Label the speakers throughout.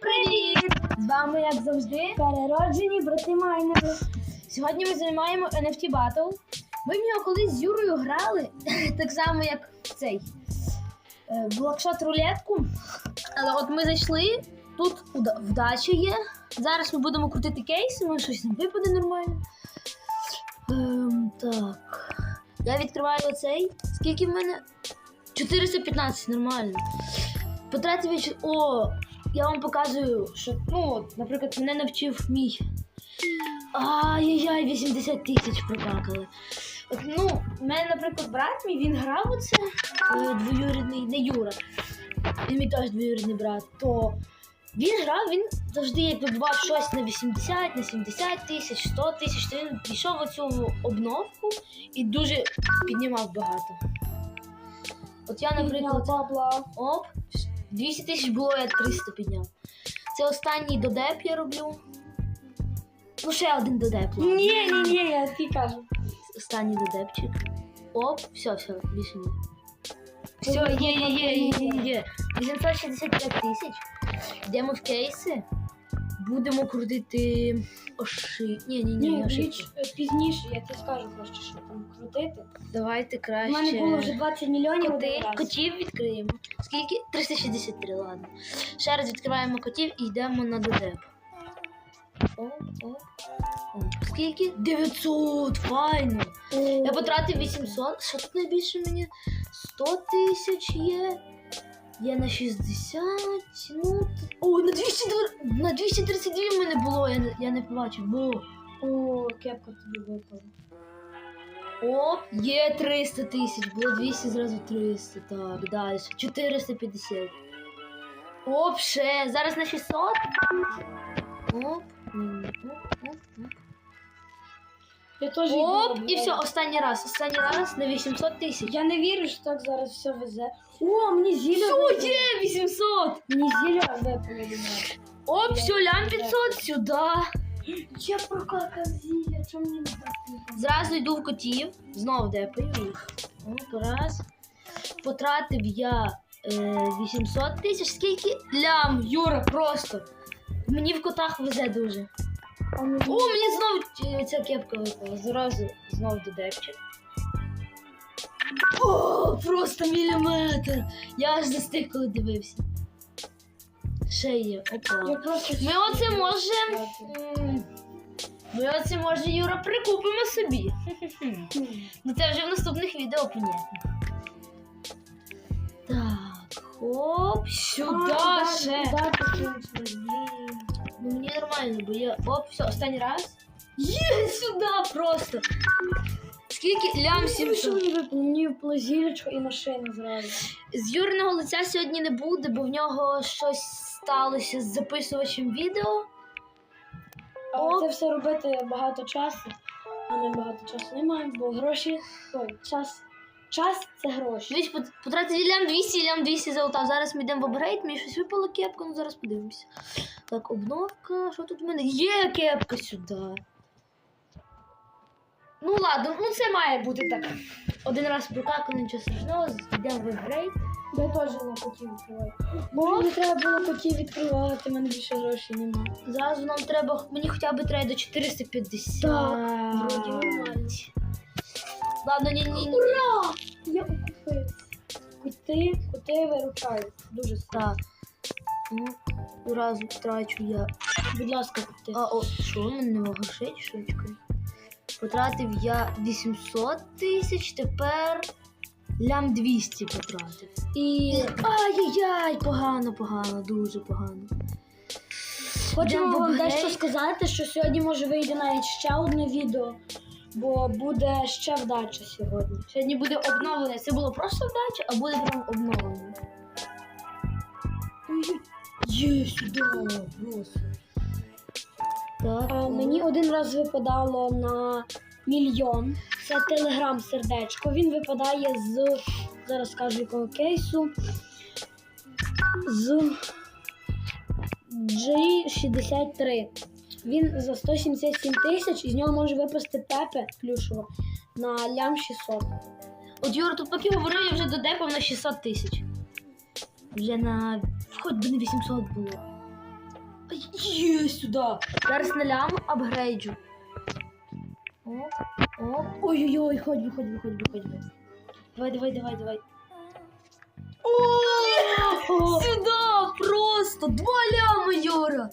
Speaker 1: Привіт! З вами, як завжди, перероджені брати Майнери. Сьогодні ми займаємо NFT Battle. Ми в нього колись з Юрою грали, так само, як цей е, блокшот рулетку. Але от ми зайшли, тут вдача є. Зараз ми будемо крутити кейси, може щось нам випаде нормально. Ем, так. Я відкриваю оцей. Скільки в мене? 415, нормально. Потратив я О, я вам показую, що, ну, от, наприклад, мене навчив мій. Ай-яй-яй, 80 тисяч прокакали. От, ну, в мене, наприклад, брат мій, він грав у це е, двоюрідний, не Юра. Він мій теж двоюрідний брат. То він грав, він завжди як вибивав щось на 80, на 70 тисяч, 100 тисяч, то він пішов в цю обновку і дуже піднімав багато. От я, наприклад. Оп, 200 тисяч було, я 300 підняв. Це останній додеп я роблю. Ну, ще один додеп. ладно.
Speaker 2: Ні, ні, ні, я тобі кажу.
Speaker 1: Останній додепчик. Оп, все, все, більше ні. Все, є, є, є, є, є, є. 865 тисяч. Йдемо в кейси. Будемо крутити оши. Ні, ні, ні,
Speaker 2: Ні,
Speaker 1: не ошибки.
Speaker 2: е, пізніше, я тобі скажу просто, що там крутити.
Speaker 1: Давайте
Speaker 2: У
Speaker 1: краще.
Speaker 2: мене було вже 20 мільйонів
Speaker 1: Коти,
Speaker 2: раз.
Speaker 1: котів відкриємо. Скільки? 363, ладно. Ще раз відкриваємо котів і йдемо на додеп. О, о, о. Скільки? 900, файно. Я потратив 800. Що тут найбільше мені? 100 тисяч є. Є на 60. Ну, о, на 200, на 232 в мене було, я, я не побачив. Було.
Speaker 2: О, кепка тобі випала.
Speaker 1: Оп, є 300 тисяч, було 200, зразу 300. Так, далі. 450. Оп, ще. Зараз на 600. Оп. Оп, оп, оп.
Speaker 2: Я теж
Speaker 1: Оп,
Speaker 2: їду.
Speaker 1: і все, останній раз. Останній раз на 800 тисяч.
Speaker 2: Я не вірю, що так зараз все везе. О, мені зілля
Speaker 1: Все,
Speaker 2: випало.
Speaker 1: є 800.
Speaker 2: Мені зілля випало.
Speaker 1: Оп, все, лям 500 сюди.
Speaker 2: Я прокакав зілля, чому мені не так?
Speaker 1: Зразу йду в котів. Знову депаю їх. Оп, раз. Потратив я е, 800 тисяч. Скільки? Лям, Юра, просто. Мені в котах везе дуже. О, мені знову ця кепка випала. Зразу знов до депчик. О, просто міліметр. Я аж застиг, коли дивився. Ще є. Опа. Ми оце можемо. Ми оце може, Юра, прикупимо собі. Ну це вже в наступних відео, понятно. Так, хоп, сюди ще. Мені нормально, бо я. Оп, все, останній раз. Є сюди просто. Скільки лям
Speaker 2: Що
Speaker 1: 700.
Speaker 2: мені випало? Мені випало зілечко і машина зразу.
Speaker 1: З Юриного лиця сьогодні не буде, бо в нього щось сталося з записувачем відео.
Speaker 2: Але
Speaker 1: О.
Speaker 2: це все робити багато часу, а ми багато часу не маємо, бо гроші. Ой, час. Час це гроші.
Speaker 1: Дивись, пот- потратити лям 200, лям 200 золота. Зараз ми йдемо в апгрейд, мені щось випало кепка, ну зараз подивимося. Так, обновка, що тут в мене? Є кепка сюди. Ну ладно, ну це має бути так. Один раз прокакано, нічого страшного, йдемо в апгрейд.
Speaker 2: Я теж не хотів відкривати. Бо мені треба було котів відкривати, в мене більше грошей нема.
Speaker 1: Зразу нам треба, мені хоча б треба до 450.
Speaker 2: Так,
Speaker 1: вроді нормально. Ладно, ні, ні.
Speaker 2: Ура! Я окупився. Коти, коти виручають. Дуже.
Speaker 1: Так. Ну, разу трачу я.
Speaker 2: Будь ласка, коти.
Speaker 1: А, о, що, мене грошей, що. Потратив я 800 тисяч, тепер лям 200 потратив. І. Ай-яй-яй, погано, погано, дуже погано.
Speaker 2: Хочемо вам дещо сказати, що сьогодні може вийде навіть ще одне відео, бо буде ще вдача сьогодні.
Speaker 1: Сьогодні буде обновлене. Це було просто вдача, а буде прям обновлене. Є сюди. Так,
Speaker 2: мені один раз випадало на мільйон. Це телеграм сердечко. Він випадає з зараз скажу якого кейсу. З G63. Він за 177 тисяч і з нього може випасти пепе плюшево на лям 600.
Speaker 1: От Юра, тут поки говорив, я вже додепав на 600 тисяч. Вже на. Хоч би не 800 було.
Speaker 2: Є сюди.
Speaker 1: Зараз на лям апгрейджу. Оп, оп.
Speaker 2: Ой-ой-ой, ходь, виходь, виходь, виходь. виходь. Давай, давай, давай, давай.
Speaker 1: О, сюда просто два ляма, Юра.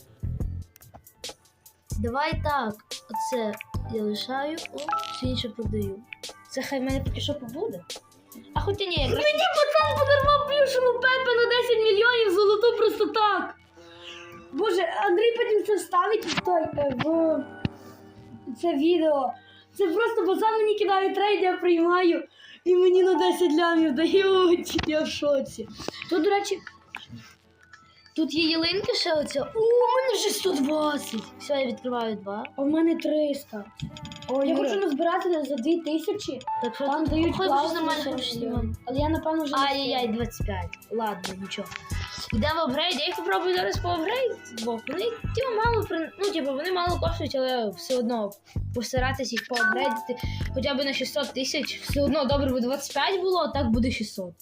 Speaker 1: Давай так. Оце я лишаю, о, все інше продаю. Це хай в мене поки що побуде. А хоча ні, якраз...
Speaker 2: Мені пацан подарував плюшеву Пепе на 10 мільйонів золоту просто так. Боже, Андрій потім це вставить в той е, в це відео. Це просто пацан мені кидає трейд, я приймаю, і мені на 10 лямів дають. Я в шоці.
Speaker 1: Тут, до речі, тут є ялинки ще оця. О, у мене вже 120. Все, я відкриваю два.
Speaker 2: А в мене 300.
Speaker 1: Ой,
Speaker 2: я
Speaker 1: Юра.
Speaker 2: хочу назбирати за 2000.
Speaker 1: Так що
Speaker 2: Там дають
Speaker 1: хоч
Speaker 2: класні
Speaker 1: щось нормально знімати.
Speaker 2: Але я напевно вже не
Speaker 1: Ай-яй-яй, 25. Ладно, нічого. Йдемо в апгрейд, я їх попробую зараз по апгрейд, бо вони типу, мало при- ну, типу, вони мало коштують, але все одно постаратись їх поапгрейдити хоча б на 600 тисяч. Все одно добре би 25 було, а так буде 600.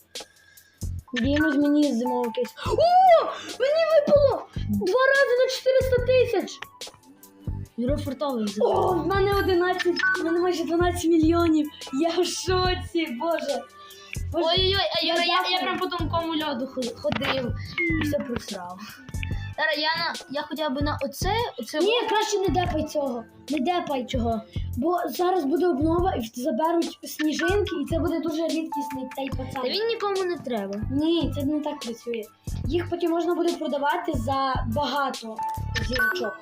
Speaker 2: Дімось мені зимовий кейс. О! Мені випало! Два рази на 400 тисяч!
Speaker 1: Юро фартовий
Speaker 2: О, в мене 11, в мене майже 12 мільйонів. Я в шоці, боже. Боже,
Speaker 1: Ой-ой-ой, а
Speaker 2: Я
Speaker 1: я, я,
Speaker 2: я
Speaker 1: прям по тонкому льоду ходив і все просрав. Зараз я на я хоча б на оце, оце
Speaker 2: Ні, краще не депай цього. Не депай
Speaker 1: чого.
Speaker 2: Бо зараз буде обнова і заберуть сніжинки, і це буде дуже рідкісний цей
Speaker 1: Та
Speaker 2: пацан.
Speaker 1: він нікому не треба.
Speaker 2: Ні, це не так працює. Їх потім можна буде продавати за багато зірочок.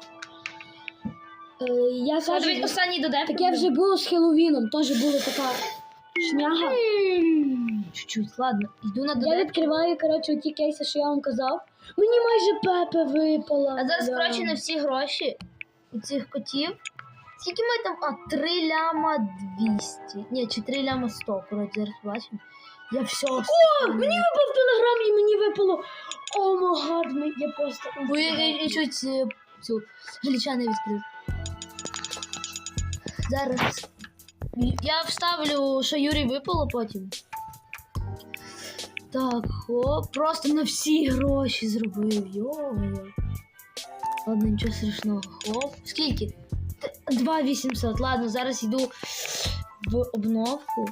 Speaker 2: Е, я кажу,
Speaker 1: дивись, останній додеп.
Speaker 2: таке вже було з Хеллоуіном, теж була така шняга.
Speaker 1: Чуть-чуть, ладно. Йду на
Speaker 2: Я відкриваю, коротше, ті кейси, що я вам казав. Мені майже пепе випала.
Speaker 1: А зараз, на всі гроші у цих котів. Скільки ми там? А, 3 ляма 200. Ні, чи 3 ляма 100. Коротше, зараз бачимо. Я все.
Speaker 2: О, мені випав телеграм і мені випало. О магад, я просто.
Speaker 1: Бо я, я, я чуть цю гліча не відкрив. Зараз. Я вставлю, що Юрій випало потім. Так, хоп, просто на всі гроші зробив. Йо-моє. Ладно, нічого страшного. Хоп. Скільки? 2800. Ладно, зараз йду в обновку.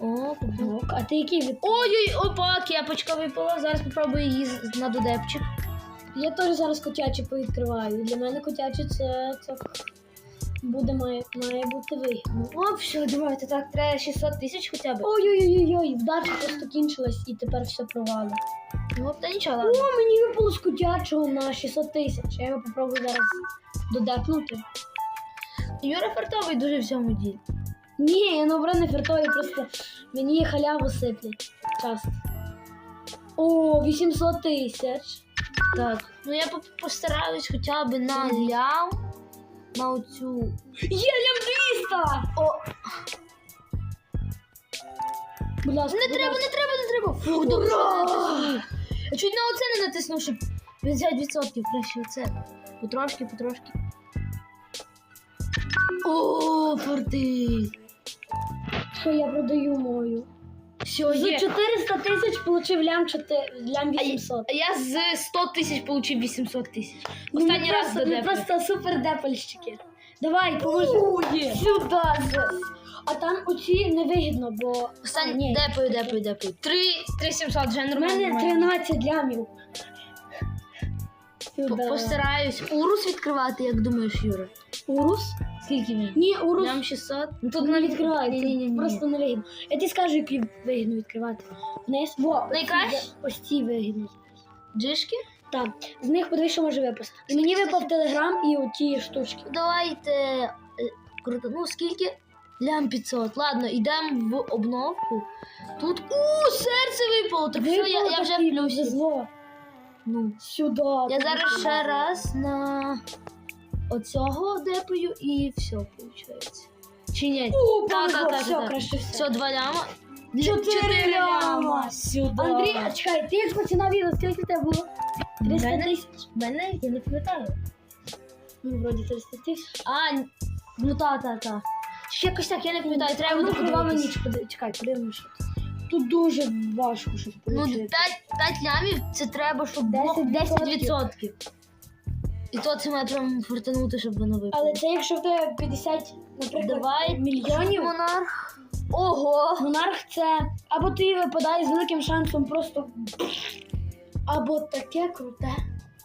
Speaker 1: Оп, обновка.
Speaker 2: А ти який від?
Speaker 1: Ой-ой, опа, кепочка випала. Зараз попробую її на додепчик.
Speaker 2: Я теж зараз котячі повідкриваю. Для мене котячі це, це буде має, має бути вигідно.
Speaker 1: О, все, давайте так, треба 600 тисяч хоча б.
Speaker 2: Ой-ой-ой, вдача просто кінчилась і тепер все провали.
Speaker 1: Ну, та нічого,
Speaker 2: О, мені випало з котячого на 600 тисяч. Я його попробую зараз додепнути.
Speaker 1: Юра фартовий дуже в цьому ділі.
Speaker 2: Ні, я наоборот не фертою, просто мені халяву сиплять часто. О, 800 тисяч.
Speaker 1: Так, ну я постараюсь хоча б на лям, на оцю.
Speaker 2: Є лям 200!
Speaker 1: О,
Speaker 2: Будь ласка,
Speaker 1: не
Speaker 2: будь
Speaker 1: треба,
Speaker 2: ласка.
Speaker 1: не треба, не треба. Фух, добре, натиснув. Я чуть на оце не натиснув, щоб взяти відсотків. Краще оце. Потрошки, потрошки. О, форти.
Speaker 2: Що я продаю мою.
Speaker 1: Все,
Speaker 2: За
Speaker 1: є.
Speaker 2: 400 тисяч получив лям, 4, лям
Speaker 1: А я-
Speaker 2: 800.
Speaker 1: А я з 100 тисяч получив 800 тисяч.
Speaker 2: Ну,
Speaker 1: Останній
Speaker 2: ми
Speaker 1: раз
Speaker 2: просто, ми
Speaker 1: додепли.
Speaker 2: просто супер депальщики. Давай, поможи. Сюди. А там оці невигідно, бо
Speaker 1: Останній
Speaker 2: А, ні.
Speaker 1: депаю, депаю, депаю. 3, 3700 вже
Speaker 2: У
Speaker 1: нормально.
Speaker 2: мене
Speaker 1: нормально.
Speaker 2: 13 лямів.
Speaker 1: По- Постараюсь урус відкривати, як думаєш, Юра?
Speaker 2: Урус?
Speaker 1: Скільки він?
Speaker 2: Ні, урус
Speaker 1: Лям 600? Ну тут
Speaker 2: не відкривай,
Speaker 1: Ні, ні, ні,
Speaker 2: просто не вигідно. Я тобі скажу, які вигідно відкривати. Вниз. Во, ось ці
Speaker 1: Найкраще?
Speaker 2: Ось ці вигідно.
Speaker 1: джишки.
Speaker 2: Так, з них подивись, що може випасти. І мені випав телеграм і оті штучки.
Speaker 1: Давайте. е, Круто. Ну скільки? Лям 500. Ладно, йдемо в обновку. Тут. У, серце випало! Так все, я, я вже в плюсі.
Speaker 2: повезло.
Speaker 1: Ну.
Speaker 2: Сюди.
Speaker 1: Я зараз ще раз на оцього депаю і все виходить. Чи ні?
Speaker 2: О,
Speaker 1: та, та, та,
Speaker 2: все,
Speaker 1: та.
Speaker 2: краще все.
Speaker 1: Все, два ляма.
Speaker 2: Чотири ляма.
Speaker 1: Сюди.
Speaker 2: Андрій, а чекай, ти як починав відео, скільки тебе було? 300 тисяч?
Speaker 1: Мене я не пам'ятаю.
Speaker 2: Ну, вроді 300 тисяч.
Speaker 1: А, ну та, та, та. Ще якось так, я не пам'ятаю, треба
Speaker 2: ну,
Speaker 1: буде
Speaker 2: хіба мені чекай, чекай, подивимося. Тут дуже важко щось
Speaker 1: Ну, 5,
Speaker 2: отримати.
Speaker 1: 5 лямів це треба, щоб було
Speaker 2: 10%.
Speaker 1: 10%. І то це має прям фортанути, щоб воно випало.
Speaker 2: Але це якщо в тебе 50, наприклад,
Speaker 1: Давай
Speaker 2: мільйонів.
Speaker 1: монарх. Ого!
Speaker 2: Монарх це або ти випадає з великим шансом просто. Або таке круте.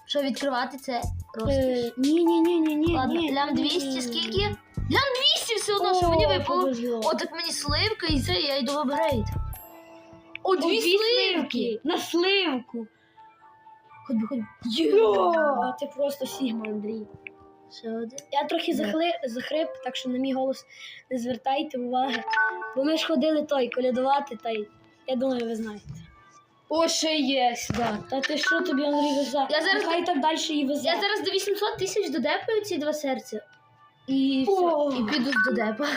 Speaker 1: Що відкривати це розкіш?
Speaker 2: Е, Ні, ні, ні, ні, ні.
Speaker 1: Ладно,
Speaker 2: ні,
Speaker 1: лям 200
Speaker 2: ні.
Speaker 1: скільки? Лям 200 все одно, що мені випало.
Speaker 2: повезло.
Speaker 1: О, так мені сливка і це, я йду в апгрейд. О, дві
Speaker 2: дві
Speaker 1: сливки!
Speaker 2: На сливку.
Speaker 1: Хоч би, хоч би.
Speaker 2: Йо, ти просто Сігма, Андрій.
Speaker 1: Ще один.
Speaker 2: Я трохи захли... захрип, так що на мій голос не звертайте уваги. Бо ми ж ходили той колядувати, та й я думаю, ви знаєте.
Speaker 1: О, ще є сюди.
Speaker 2: Та ти що тобі, Андрій, везе?
Speaker 1: Я зараз-
Speaker 2: Нехай так далі і везе.
Speaker 1: Я зараз до 800 тисяч додепаю ці два серця. І, все,
Speaker 2: О.
Speaker 1: і піду з додепа.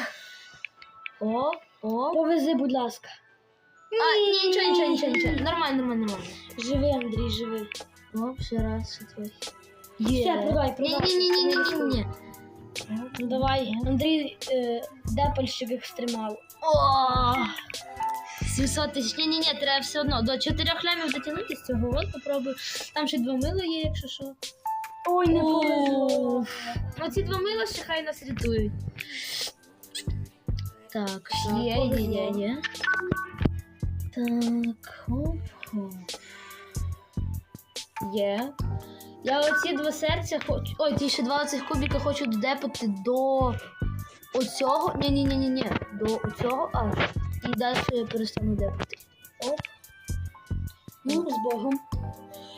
Speaker 1: О, о.
Speaker 2: Повези, будь ласка.
Speaker 1: А, ні, нічого, нічого, нічого, нічого. Нормально, нормально, нормально.
Speaker 2: Живи, Андрій, живи.
Speaker 1: О, ще раз, ще трохи.
Speaker 2: Все,
Speaker 1: ні, ні, ні, ні, ні.
Speaker 2: Ну давай, Андрій, е, депальщик екстремал.
Speaker 1: О! 700 тисяч. Ні, ні, ні, треба все одно. До 4 лямів дотягнути з цього. От попробую. Там ще два мила є, якщо що.
Speaker 2: Ой, не повезло.
Speaker 1: Ну два мила ще хай нас рятують. Так, є, є, є, є. Так, хоп, хоп. Є. Я оці два серця хочу. Ой, ті ще два оцих кубіка хочу додепати до оцього. Ні, ні, ні, ні, ні. До оцього аж. І далі я перестану депати. Оп.
Speaker 2: Ну, з Богом.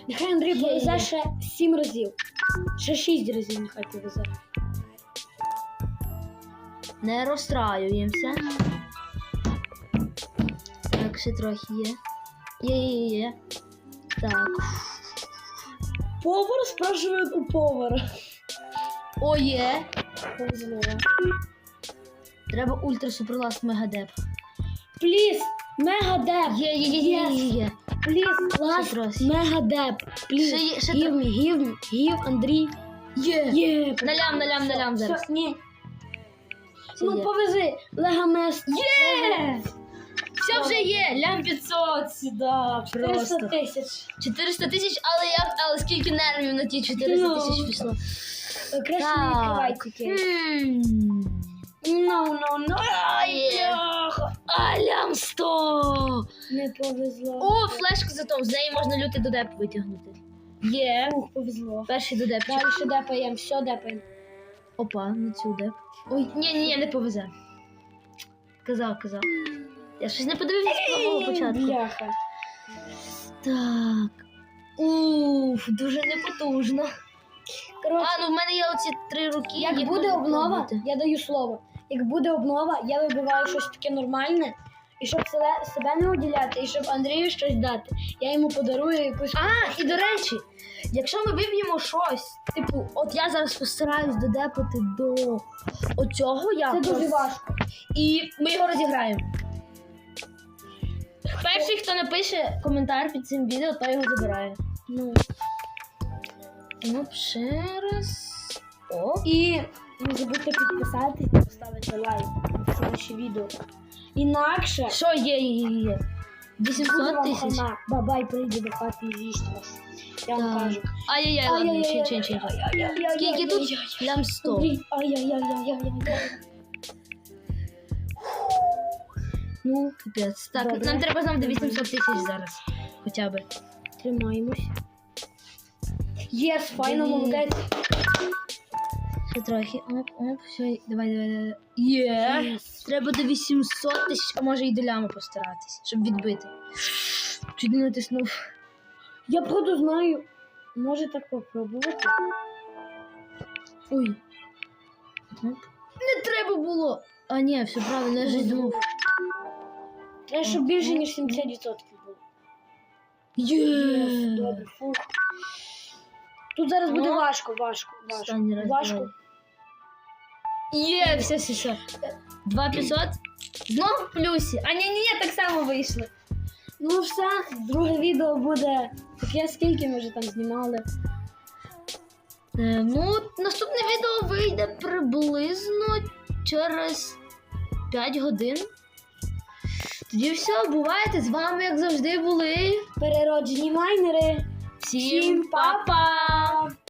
Speaker 2: Нехай Андрій
Speaker 1: Є,
Speaker 2: повезе
Speaker 1: є.
Speaker 2: ще сім разів. Ще шість разів нехай повезе.
Speaker 1: Не розстраюємося. Так, ще трохи є. Є, є, є. Так.
Speaker 2: Повар спрашиває у повара.
Speaker 1: О, є.
Speaker 2: Повезло.
Speaker 1: Треба ультра суперласт мегадеп.
Speaker 2: Пліс, мегадеп.
Speaker 1: Є, є, є, є, є, є.
Speaker 2: Пліс, ласт, мегадеп.
Speaker 1: Ще є- ще
Speaker 2: гів гів гів, Андрій.
Speaker 1: Є.
Speaker 2: Є.
Speaker 1: Налям, налям, налям
Speaker 2: Все,
Speaker 1: зараз.
Speaker 2: Ні.
Speaker 1: Це
Speaker 2: Ну
Speaker 1: є.
Speaker 2: повези, легамес.
Speaker 1: Є! Все вже є. Лям 500 сюди.
Speaker 2: 300
Speaker 1: Просто.
Speaker 2: тисяч.
Speaker 1: 400 тисяч, але я, але скільки нервів на ті 400
Speaker 2: Ну.
Speaker 1: тисяч пішло.
Speaker 2: Краще не відкривай тільки. Ну, ну, ну.
Speaker 1: Є.
Speaker 2: бляха.
Speaker 1: А, лям 100.
Speaker 2: Не повезло.
Speaker 1: О, флешка зато, з неї можна лютий додеп витягнути. Є.
Speaker 2: Ух, повезло.
Speaker 1: Перший додеп.
Speaker 2: Далі ще депаємо, все депаємо.
Speaker 1: Опа, не цю деп. Ой, ні, ні, ні, не повезе. Казав, казав. Я щось не подивився з самого початку.
Speaker 2: Бляха.
Speaker 1: Так. Уф, дуже непотужно.
Speaker 2: Коротше,
Speaker 1: А, ну в мене є оці три руки.
Speaker 2: як
Speaker 1: їх
Speaker 2: буде
Speaker 1: можна
Speaker 2: обнова,
Speaker 1: пробувати.
Speaker 2: я даю слово. Як буде обнова, я вибиваю щось таке нормальне. І щоб себе, себе не уділяти, і щоб Андрію щось дати, я йому подарую якусь.
Speaker 1: А, і до речі, якщо ми виб'ємо щось, типу, от я зараз постараюсь додепати до оцього
Speaker 2: Це дуже важко.
Speaker 1: І ми його розіграємо. Перший, хто напише коментар під цим відео, той його забирає.
Speaker 2: Ну.
Speaker 1: Ну, ще раз. О.
Speaker 2: І не забудьте підписатись і поставити лайк на це наше відео. Інакше
Speaker 1: Що є, є, є, є?
Speaker 2: буде
Speaker 1: 800
Speaker 2: вам
Speaker 1: тисяч.
Speaker 2: Бабай прийде до хати і з'їсть вас. Я вам кажу.
Speaker 1: Ай-яй-яй, ладно, чин, чин, чин. Скільки тут? Лям 100.
Speaker 2: Андрій, Ай-яй-яй-яй-яй-яй.
Speaker 1: Ну, капець. Так,
Speaker 2: Добре.
Speaker 1: нам треба знов до 800 тисяч зараз. Хоча б.
Speaker 2: Тримаємось. Єс, файно, молодець.
Speaker 1: Ще трохи. Оп, оп, все, давай, давай, давай. Є. Треба до 800 тисяч, а може і до ляма постаратись, щоб відбити. Чуть не натиснув.
Speaker 2: Я правда знаю. Може так попробувати?
Speaker 1: Ой. Оп. Не треба було. А ні, все правильно, я ж думав.
Speaker 2: Треба, щоб більше, ніж 70% було. Єс, добре, фух. Тут зараз буде
Speaker 1: Ну.
Speaker 2: важко, важко, важко.
Speaker 1: Останній раз
Speaker 2: Важко.
Speaker 1: давай. Є, все, все, все. 2500. Знов в плюсі. А ні, ні, ні, так само вийшли.
Speaker 2: Ну все, друге відео буде таке, скільки ми вже там знімали.
Speaker 1: Е, ну, наступне відео вийде приблизно через 5 годин. Тоді все, бувайте. З вами, як завжди, були.
Speaker 2: Перероджені майнери.
Speaker 1: Всім па-па!